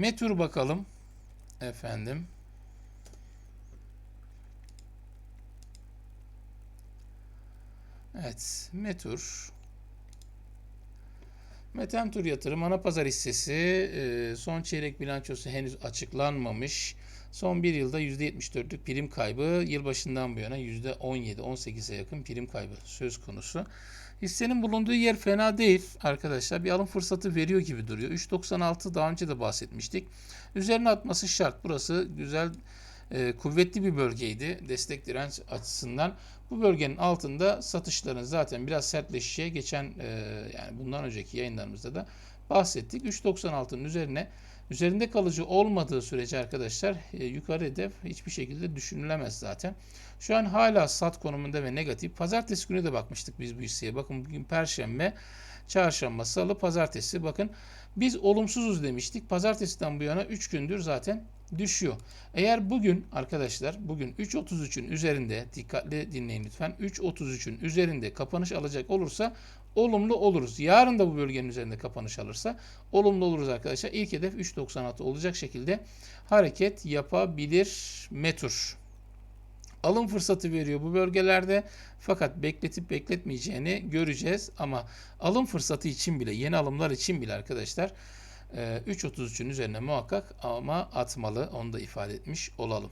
Metur bakalım. Efendim. Evet. Metur. Metentur yatırım ana pazar hissesi e, son çeyrek bilançosu henüz açıklanmamış. Son bir yılda %74'lük prim kaybı yılbaşından bu yana %17-18'e yakın prim kaybı söz konusu. Hissenin bulunduğu yer fena değil arkadaşlar. Bir alım fırsatı veriyor gibi duruyor. 3.96 daha önce de bahsetmiştik. Üzerine atması şart. Burası güzel e, kuvvetli bir bölgeydi destek direnç açısından. Bu bölgenin altında satışların zaten biraz sertleşeceği geçen e, yani bundan önceki yayınlarımızda da bahsettik. 3.96'nın üzerine üzerinde kalıcı olmadığı sürece arkadaşlar e, yukarı hedef hiçbir şekilde düşünülemez zaten. Şu an hala sat konumunda ve negatif. Pazartesi günü de bakmıştık biz bu hisseye. Bakın bugün perşembe, çarşamba, salı, pazartesi. Bakın biz olumsuzuz demiştik. Pazartesiden bu yana 3 gündür zaten düşüyor. Eğer bugün arkadaşlar bugün 3.33'ün üzerinde dikkatli dinleyin lütfen 3.33'ün üzerinde kapanış alacak olursa olumlu oluruz. Yarın da bu bölgenin üzerinde kapanış alırsa olumlu oluruz arkadaşlar. İlk hedef 3.96 olacak şekilde hareket yapabilir Metur. Alım fırsatı veriyor bu bölgelerde. Fakat bekletip bekletmeyeceğini göreceğiz. Ama alım fırsatı için bile yeni alımlar için bile arkadaşlar e, 3.33'ün üzerine muhakkak ama atmalı. Onu da ifade etmiş olalım.